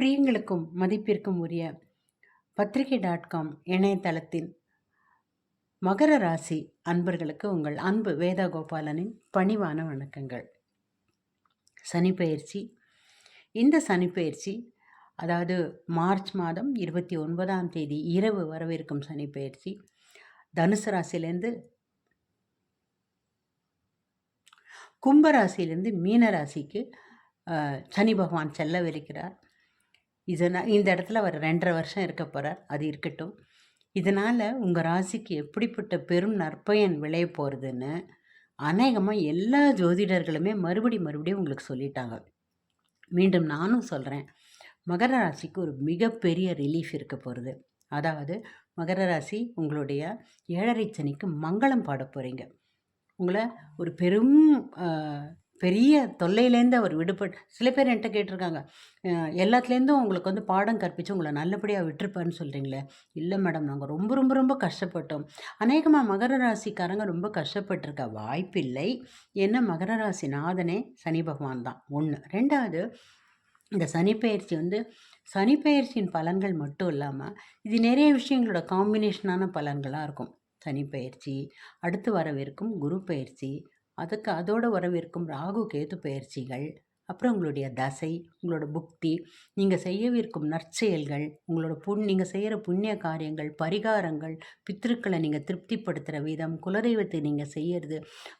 பிரியங்களுக்கும் மதிப்பிற்கும் உரிய பத்திரிகை டாட் காம் இணையதளத்தின் மகர ராசி அன்பர்களுக்கு உங்கள் அன்பு வேதா கோபாலனின் பணிவான வணக்கங்கள். சனிப்பெயர்ச்சி இந்த சனிப்பயிற்சி அதாவது மார்ச் மாதம் இருபத்தி ஒன்பதாம் தேதி இரவு வரவிருக்கும் சனிப்பயிற்சி தனுசு ராசியிலேருந்து கும்பராசியிலேருந்து மீனராசிக்கு சனி பகவான் செல்லவிருக்கிறார். இதனால் இந்த இடத்துல அவர் ரெண்டரை வருஷம் இருக்க போகிறார் அது இருக்கட்டும். இதனால் உங்கள் ராசிக்கு எப்படிப்பட்ட பெரும் நற்பயன் விளைய போகிறதுன்னு அநேகமாக எல்லா ஜோதிடர்களுமே மறுபடி மறுபடியும் உங்களுக்கு சொல்லிட்டாங்க. மீண்டும் நானும் சொல்கிறேன் மகர ராசிக்கு ஒரு மிகப்பெரிய ரிலீஃப் இருக்க போகிறது அதாவது மகர ராசி உங்களுடைய ஏழரை சனிக்கு மங்களம் பாட போகிறீங்க உங்களை ஒரு பெரும் பெரிய தொல்லையிலேருந்து அவர் விடுபட்டு சில பேர் என்கிட்ட கேட்டிருக்காங்க. எல்லாத்துலேருந்தும் உங்களுக்கு வந்து பாடம் கற்பித்து உங்களை நல்லபடியாக விட்டுருப்பான்னு சொல்கிறீங்களே இல்லை மேடம் நாங்கள் ரொம்ப ரொம்ப ரொம்ப கஷ்டப்பட்டோம். அநேகமாக மகர ராசிக்காரங்க ரொம்ப கஷ்டப்பட்டிருக்க வாய்ப்பில்லை. ஏன்னா மகர ராசி நாதனே சனி பகவான் தான். ஒன்று ரெண்டாவது இந்த சனிப்பெயர்ச்சி வந்து சனிப்பெயர்ச்சியின் பலன்கள் மட்டும் இல்லாமல் இது நிறைய விஷயங்களோட காம்பினேஷனான பலன்களாக இருக்கும். சனிப்பெயர்ச்சி அடுத்து வரவிருக்கும் குரு பயிற்சி அதுக்கு அதோட வரவிருக்கும் ராகு கேது பயிற்சிகள் அப்புறம் உங்களுடைய தசை உங்களோட புக்தி நீங்கள் செய்யவிருக்கும் நற்செயல்கள் உங்களோட புண் நீங்கள் செய்கிற புண்ணிய காரியங்கள் பரிகாரங்கள் பித்திருக்களை நீங்கள் திருப்திப்படுத்துகிற விதம் குலதெய்வத்தை நீங்கள் செய்யறது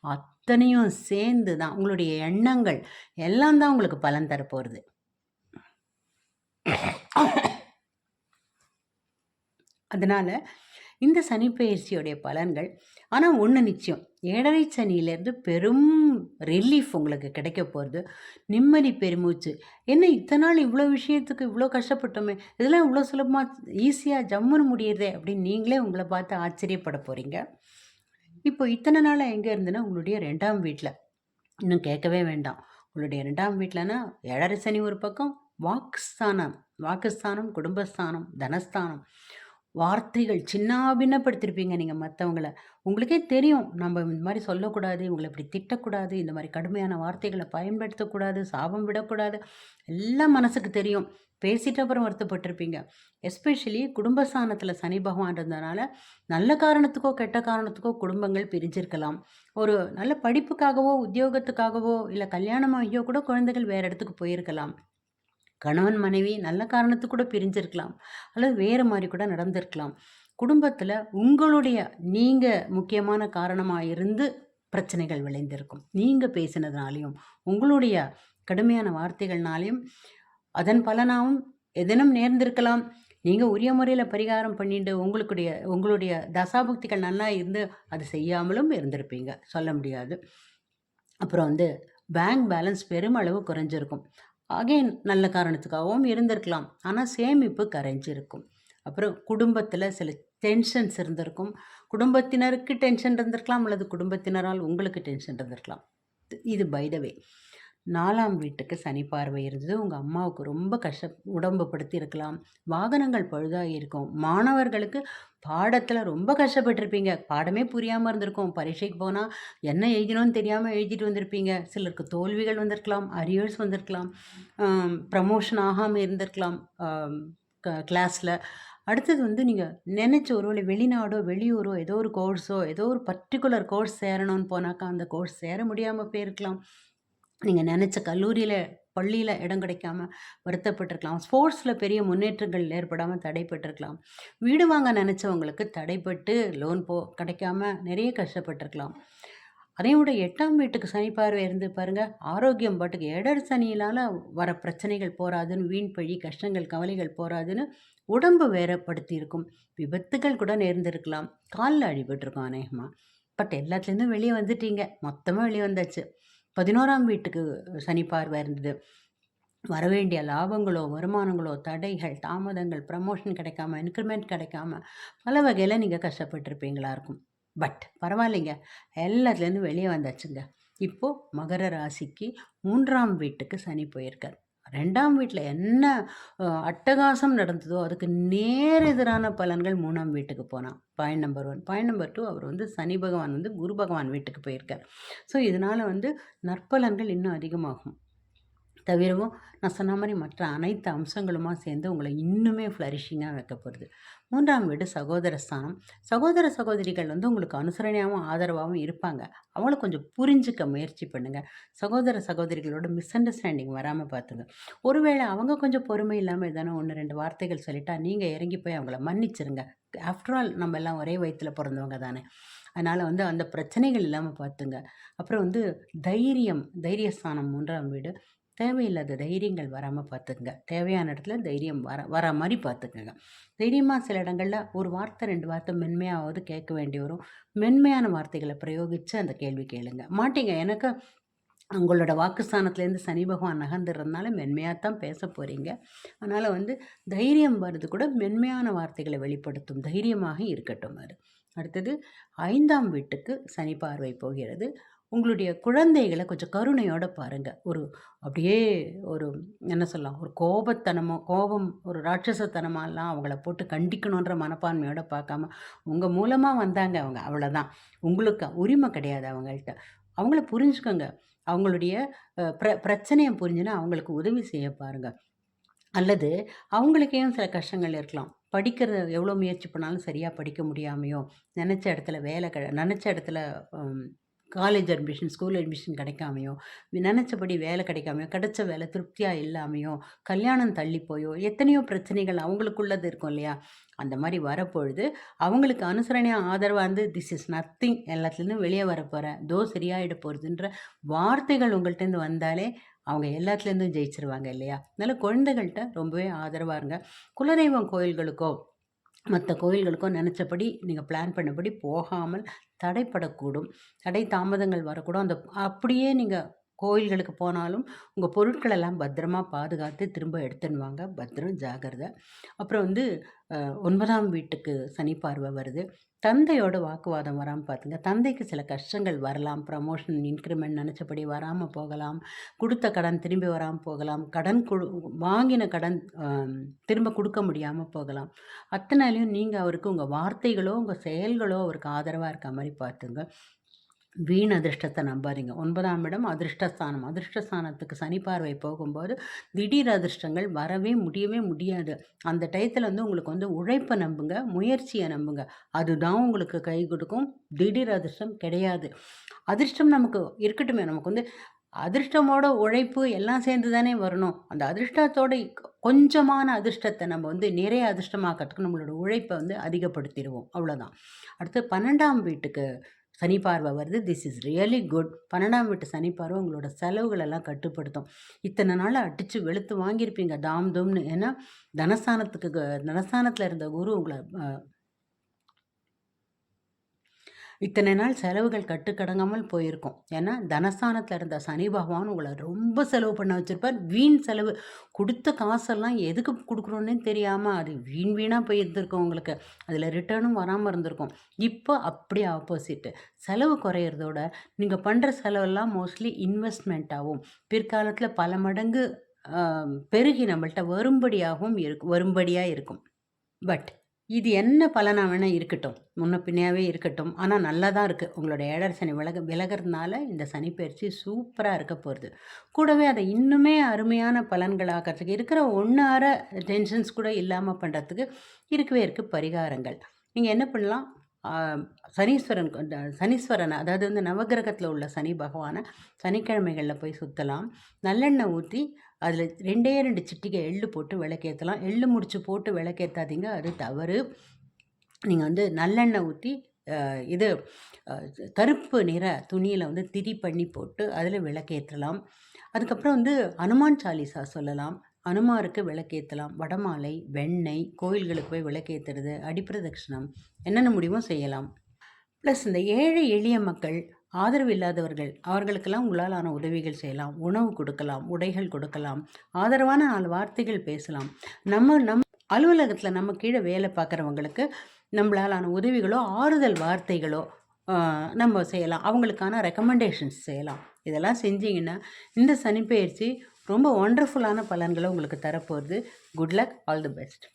அத்தனையும் சேர்ந்து தான் உங்களுடைய எண்ணங்கள் எல்லாம் தான் உங்களுக்கு பலன் தரப்போகிறது அதனால் இந்த சனிப்பெயர்ச்சியோடைய பலன்கள் ஆனால் ஒன்று நிச்சயம் ஏழரை சனியிலேருந்து பெரும் ரிலீஃப் உங்களுக்கு கிடைக்க போகிறது நிம்மதி பெருமூச்சு. என்ன இத்தனை நாள் இவ்வளோ விஷயத்துக்கு இவ்வளோ கஷ்டப்பட்டோமே இதெல்லாம் இவ்வளோ சுலபமாக ஈஸியாக ஜம்முன்னு முடியுறதே அப்படின்னு நீங்களே உங்களை பார்த்து ஆச்சரியப்பட போகிறீங்க இப்போ இத்தனை நாளாக எங்கே இருந்துன்னா உங்களுடைய ரெண்டாம் வீட்டில் இன்னும் கேட்கவே வேண்டாம். உங்களுடைய ரெண்டாம் வீட்டிலனா ஏழரை சனி ஒரு பக்கம் வாக்குஸ்தானம் வாக்குஸ்தானம் குடும்பஸ்தானம் தனஸ்தானம். வார்த்தைகள் சின்னாபின்னப்படுத்திருப்பீங்க நீங்கள் மற்றவங்கள உங்களுக்கே தெரியும் நம்ம இந்த மாதிரி சொல்லக்கூடாது இவங்களை இப்படி திட்டக்கூடாது இந்த மாதிரி கடுமையான வார்த்தைகளை பயன்படுத்தக்கூடாது சாபம் விடக்கூடாது எல்லாம் மனசுக்கு தெரியும். பேசிட்டு அப்புறம் வருத்தப்பட்டிருப்பீங்க. எஸ்பெஷலி குடும்பஸ்தானத்தில் சனி பகவான் இருந்ததுனால நல்ல காரணத்துக்கோ கெட்ட காரணத்துக்கோ குடும்பங்கள் பிரிஞ்சிருக்கலாம். ஒரு நல்ல படிப்புக்காகவோ உத்தியோகத்துக்காகவோ இல்லை கல்யாணம் ஐயோ கூட குழந்தைகள் வேறு இடத்துக்கு போயிருக்கலாம். கணவன் மனைவி நல்ல காரணத்துக்கு கூட பிரிஞ்சிருக்கலாம். அல்லது வேறு மாதிரி கூட நடந்திருக்கலாம். குடும்பத்தில் உங்களுடைய நீங்கள் முக்கியமான காரணமாக இருந்து பிரச்சனைகள் விளைந்திருக்கும். நீங்கள் பேசினதுனாலையும் உங்களுடைய கடுமையான வார்த்தைகள்னாலையும் அதன் பலனாகவும் எதனும் நேர்ந்திருக்கலாம். நீங்கள் உரிய முறையில் பரிகாரம் பண்ணிட்டு உங்களுடைய உங்களுடைய தசாபக்திகள் நல்லா இருந்து அது செய்யாமலும் இருந்திருப்பீங்க. சொல்ல முடியாது. அப்புறம் வந்து பேங்க் பேலன்ஸ் பெருமளவு குறைஞ்சிருக்கும். அகெயின் நல்ல காரணத்துக்காகவும் இருந்திருக்கலாம். ஆனால் சேமிப்பு கரைஞ்சிருக்கும். அப்புறம் குடும்பத்தில் சில டென்ஷன்ஸ் இருந்திருக்கும். குடும்பத்தினருக்கு டென்ஷன் இருந்திருக்கலாம் அல்லது குடும்பத்தினரால் உங்களுக்கு டென்ஷன் இருந்திருக்கலாம். இது பைதவே நாலாம் வீட்டுக்கு சனி பார்வை இருந்தது உங்கள் அம்மாவுக்கு ரொம்ப கஷ்ட உடம்பு படுத்தி இருக்கலாம் வாகனங்கள் பழுதாக இருக்கும் மாணவர்களுக்கு பாடத்தில் ரொம்ப கஷ்டப்பட்டிருப்பீங்க. பாடமே புரியாமல் இருந்திருக்கும். பரீட்சைக்கு போனால் என்ன எழுதணும்னு தெரியாமல் எழுதிட்டு வந்திருப்பீங்க. சிலருக்கு தோல்விகள் வந்திருக்கலாம் அரியர்ஸ் வந்திருக்கலாம் ப்ரமோஷன் ஆகாமல் இருந்திருக்கலாம் கிளாஸில் அடுத்தது வந்து நீங்கள் நினச்ச ஒருவேளை வெளிநாடோ வெளியூரோ ஏதோ ஒரு கோர்ஸோ ஏதோ ஒரு பர்டிகுலர் கோர்ஸ் சேரணும்னு போனாக்கா அந்த கோர்ஸ் சேர முடியாமல் போயிருக்கலாம். நீங்கள் நினச்ச கல்லூரியில் பள்ளியில் இடம் கிடைக்காம வருத்தப்பட்டிருக்கலாம். ஸ்போர்ட்ஸில் பெரிய முன்னேற்றங்கள் ஏற்படாமல் தடைப்பட்டிருக்கலாம். வீடு வாங்க நினச்சவங்களுக்கு தடைப்பட்டு லோன் போ கிடைக்காம நிறைய கஷ்டப்பட்டிருக்கலாம். அதையும் விட எட்டாம் வீட்டுக்கு சனி பார்வை இருந்து பாருங்கள் ஆரோக்கியம் பாட்டுக்கு எடர் சனியினால் வர பிரச்சனைகள் போராதுன்னு வீண் பழி கஷ்டங்கள் கவலைகள் போராதுன்னு உடம்பு வேறப்படுத்தி இருக்கும் விபத்துகள் கூட நேர்ந்திருக்கலாம். காலில் அடிபட்டிருக்கும் அநேகமாக பட் எல்லாத்துலேருந்தும் வெளியே வந்துட்டீங்க. மொத்தமாக வெளியே வந்தாச்சு. பதினோராம் வீட்டுக்கு சனி பார்வை இருந்தது. வரவேண்டிய லாபங்களோ வருமானங்களோ தடைகள் தாமதங்கள் ப்ரமோஷன் கிடைக்காம இன்க்ரிமெண்ட் கிடைக்காம பல வகையில் நீங்கள் கஷ்டப்பட்டுருப்பீங்களா இருக்கும். பட் பரவாயில்லைங்க. எல்லாத்துலேருந்து வெளியே வந்தாச்சுங்க. இப்போது மகர ராசிக்கு மூன்றாம் வீட்டுக்கு சனி போயிருக்கார். ரெண்டாம் வீட்டில் என்ன அட்டகாசம் நடந்ததோ அதுக்கு நேர் எதிரான பலன்கள் மூணாம் வீட்டுக்கு போனான். Point number one point number two அவர் வந்து சனி பகவான் வந்து குரு பகவான் வீட்டுக்கு போயிருக்கார். ஸோ இதனால் வந்து நற்பலன்கள் இன்னும் அதிகமாகும். தவிரவும் நான் சொன்ன மாதிரி மற்ற அனைத்து அம்சங்களுமா சேர்ந்து உங்களை இன்னுமே ஃப்ளரிஷிங்காக வைக்க போகிறது மூன்றாம் வீடு சகோதர ஸ்தானம். சகோதர சகோதரிகள் வந்து உங்களுக்கு அனுசரணையாகவும் ஆதரவாகவும் இருப்பாங்க. அவங்கள கொஞ்சம் புரிஞ்சுக்க முயற்சி பண்ணுங்கள் சகோதர சகோதரிகளோட மிஸ் அண்டர்ஸ்டாண்டிங் வராமல் பார்த்துங்க. ஒருவேளை அவங்க கொஞ்சம் பொறுமை இல்லாமல் எதனா ஒன்று ரெண்டு வார்த்தைகள் சொல்லிட்டா நீங்கள் இறங்கி போய் அவங்கள மன்னிச்சிருங்க. ஆஃப்டர் ஆல் நம்ம எல்லாம் ஒரே வயிற்றில் பிறந்தவங்க தானே. அதனால் வந்து அந்த பிரச்சனைகள் இல்லாமல் பார்த்துங்க. அப்புறம் வந்து தைரியம் தைரியஸ்தானம் மூன்றாம் வீடு. தேவையில்லாத தைரியங்கள் வராமல் பார்த்துக்குங்க. தேவையான இடத்துல தைரியம் வர வர மாதிரி பார்த்துக்குங்க. தைரியமாக சில இடங்களில் ஒரு வார்த்தை ரெண்டு வார்த்தை மென்மையாவது கேட்க வேண்டி வரும். மென்மையான வார்த்தைகளை பிரயோகித்து அந்த கேள்வி கேளுங்க. மாட்டீங்க. எனக்கு உங்களோட வாக்குஸ்தானத்துலேருந்து சனி பகவான் நகர்ந்துறதுனால மென்மையாக தான் பேச போகிறீங்க அதனால் வந்து தைரியம் வருது கூட மென்மையான வார்த்தைகளை வெளிப்படுத்தும் தைரியமாக இருக்கட்டும் அது. அடுத்தது ஐந்தாம் வீட்டுக்கு சனி பார்வை போகிறது. உங்களுடைய குழந்தைகளை கொஞ்சம் கருணையோடு பாருங்கள் ஒரு அப்படியே ஒரு என்ன சொல்லலாம் ஒரு கோபத்தனமோ கோபம் ஒரு ராட்சசத்தனமாலாம் அவங்கள போட்டு கண்டிக்கணுன்ற மனப்பான்மையோட பார்க்காம உங்கள் மூலமாக வந்தாங்க அவங்க அவ்வளோதான் உங்களுக்கு உரிமை கிடையாது அவங்கள்ட்ட. அவங்கள புரிஞ்சுக்கோங்க. அவங்களுடைய பிர பிரச்சனையை புரிஞ்சுன்னா அவங்களுக்கு உதவி செய்ய பாருங்கள் அல்லது அவங்களுக்கேயும் சில கஷ்டங்கள் இருக்கலாம். படிக்கிறத எவ்வளோ முயற்சி பண்ணாலும் சரியாக படிக்க முடியாமையோ நினச்ச இடத்துல வேலை க நினச்ச இடத்துல காலேஜ் அட்மிஷன் ஸ்கூல் அட்மிஷன் கிடைக்காமையோ நினச்சபடி வேலை கிடைக்காமையோ கிடைச்ச வேலை திருப்தியாக இல்லாமையோ கல்யாணம் தள்ளி போயோ எத்தனையோ பிரச்சனைகள் அவங்களுக்குள்ளது இருக்கும் இல்லையா? அந்த மாதிரி வரப்பொழுது அவங்களுக்கு அனுசரணையாக ஆதரவாக இருந்து திஸ் இஸ் நத்திங் எல்லாத்துலேருந்து வெளியே வர போகிறேன் தோ சரியாயிட போகிறதுன்ற வார்த்தைகள் உங்கள்கிட்டருந்து வந்தாலே அவங்க எல்லாத்துலேருந்தும் ஜெயிச்சிருவாங்க இல்லையா? அதனால் குழந்தைகள்கிட்ட ரொம்பவே ஆதரவாக இருங்க. குலதெய்வம் கோயில்களுக்கோ மற்ற கோவில்களுக்கும் நினச்சபடி நீங்கள் பிளான் பண்ணபடி போகாமல் தடைப்படக்கூடும். தடை தாமதங்கள் வரக்கூடும். அந்த அப்படியே நீங்கள் கோயில்களுக்கு போனாலும் உங்கள் பொருட்கள் எல்லாம் பத்திரமா பாதுகாத்து திரும்ப எடுத்துன்னு வாங்க. பத்திரம் ஜாகிரதை. அப்புறம் வந்து ஒன்பதாம் வீட்டுக்கு சனி பார்வை வருது. தந்தையோட வாக்குவாதம் வராமல் பார்த்துங்க தந்தைக்கு சில கஷ்டங்கள் வரலாம். ப்ரமோஷன் இன்க்ரிமெண்ட் நினச்சபடி வராமல் போகலாம். கொடுத்த கடன் திரும்பி வராமல் போகலாம். கடன் கொடு வாங்கின கடன் திரும்ப கொடுக்க முடியாமல் போகலாம். அத்தனாலையும் நீங்கள் அவருக்கு உங்கள் வார்த்தைகளோ உங்கள் செயல்களோ அவருக்கு ஆதரவாக இருக்க மாதிரி பார்த்துங்க வீண் அதிர்ஷ்டத்தை நம்பாதீங்க. ஒன்பதாம் இடம் அதிர்ஷ்டஸ்தானம். அதிர்ஷ்டஸ்தானத்துக்கு சனி பார்வை போகும்போது திடீர் அதிர்ஷ்டங்கள் வரவே முடியவே முடியாது. அந்த டயத்தில் வந்து உங்களுக்கு வந்து உழைப்பை நம்புங்க முயற்சியை நம்புங்க. அதுதான் உங்களுக்கு கை கொடுக்கும். திடீர் அதிர்ஷ்டம் கிடையாது. அதிர்ஷ்டம் நமக்கு இருக்கட்டுமே. நமக்கு வந்து அதிர்ஷ்டமோட உழைப்பு எல்லாம் சேர்ந்து தானே வரணும். அந்த அதிர்ஷ்டத்தோட கொஞ்சமான அதிர்ஷ்டத்தை நம்ம வந்து நிறைய அதிர்ஷ்டமாக்கிறதுக்கு நம்மளோட உழைப்பை வந்து அதிகப்படுத்திடுவோம். அவ்வளோதான் அடுத்து பன்னெண்டாம் வீட்டுக்கு சனி பார்வை வருது. திஸ் இஸ் ரியலி குட் பன்னெண்டாம் வீட்டு சனி பார்வை உங்களோட செலவுகளெல்லாம் கட்டுப்படுத்தும். இத்தனை நாள் அடித்து வெளுத்து வாங்கியிருப்பீங்க. தாம் தூம்னு. ஏன்னா தனஸ்தானத்துக்கு க- தனஸ்தானத்தில் இருந்த குரு உங்களை இத்தனை நாள் செலவுகள் கட்டுக்கடங்காமல் போயிருக்கும். ஏன்னா தனஸ்தானத்தில் இருந்த சனி பகவான் உங்களை ரொம்ப செலவு பண்ண வச்சுருப்பார். வீண் செலவு. கொடுத்த காசெல்லாம் எதுக்கு கொடுக்குறோன்னே தெரியாமல் அது வீண் வீணாக போய் இருந்திருக்கும் உங்களுக்கு. அதில் ரிட்டர்னும் வராமல் இருந்திருக்கும். இப்போ அப்படியே ஆப்போசிட்டு செலவு குறையிறதோட நீங்கள் பண்ணுற செலவெல்லாம் மோஸ்ட்லி இன்வெஸ்ட்மெண்ட்டாகவும் பிற்காலத்தில் பல மடங்கு பெருகி நம்மள்கிட்ட வரும்படியாகவும் இருக்கும் வரும்படியாக இருக்கும். பட் இது என்ன பலனாக வேணால் இருக்கட்டும். முன்ன பின்னையாகவே இருக்கட்டும். ஆனால் நல்லா தான் இருக்குது உங்களோட ஏழரை சனி விலக விலகிறதுனால இந்த சனிப்பயிற்சி சூப்பராக இருக்க போகிறது கூடவே அதை இன்னுமே அருமையான பலன்களாகிறதுக்கு இருக்கிற ஒன்று ஆற டென்ஷன்ஸ் கூட இல்லாமல் பண்ணுறதுக்கு இருக்கவே இருக்குது பரிகாரங்கள். நீங்கள் என்ன பண்ணலாம்? சனீஸ்வரன் சனீஸ்வரனை அதாவது வந்து நவகிரகத்தில் உள்ள சனி பகவானை சனிக்கிழமைகளில் போய் சுற்றலாம் நல்லெண்ணெய் ஊற்றி அதில் ரெண்டே ரெண்டு சிட்டிகை எள்ளு போட்டு விளக்கேற்றலாம் எள்ளு முடிச்சு போட்டு விளக்கேற்றாதீங்க அது தவறு. நீங்கள் வந்து நல்லெண்ணெய் ஊற்றி இது கருப்பு நிற துணியில் வந்து திரி பண்ணி போட்டு அதில் விளக்கேற்றலாம் அதுக்கப்புறம் வந்து அனுமான் சாலிசா சொல்லலாம். அனுமாருக்கு விளக்கேற்றலாம் வடமாலை வெண்ணெய் கோயில்களுக்கு போய் விளக்கேற்றுறது அடிப்பிரதட்சணம் என்னென்ன முடிவும் செய்யலாம். ப்ளஸ் இந்த ஏழை எளிய மக்கள் ஆதரவு இல்லாதவர்கள் அவர்களுக்கெல்லாம் உங்களாலான உதவிகள் செய்யலாம் உணவு கொடுக்கலாம் உடைகள் கொடுக்கலாம் ஆதரவான நாலு வார்த்தைகள் பேசலாம். நம்ம நம் அலுவலகத்தில் நம்ம கீழே வேலை பார்க்குறவங்களுக்கு நம்மளாலான உதவிகளோ ஆறுதல் வார்த்தைகளோ நம்ம செய்யலாம். அவங்களுக்கான ரெக்கமெண்டேஷன்ஸ் செய்யலாம். இதெல்லாம் செஞ்சீங்கன்னா இந்த சனிப்பெயர்ச்சி ரொம்ப ஒண்டர்ஃபுல்லான பலன்களை உங்களுக்கு தரப்போகுது. Good luck all the best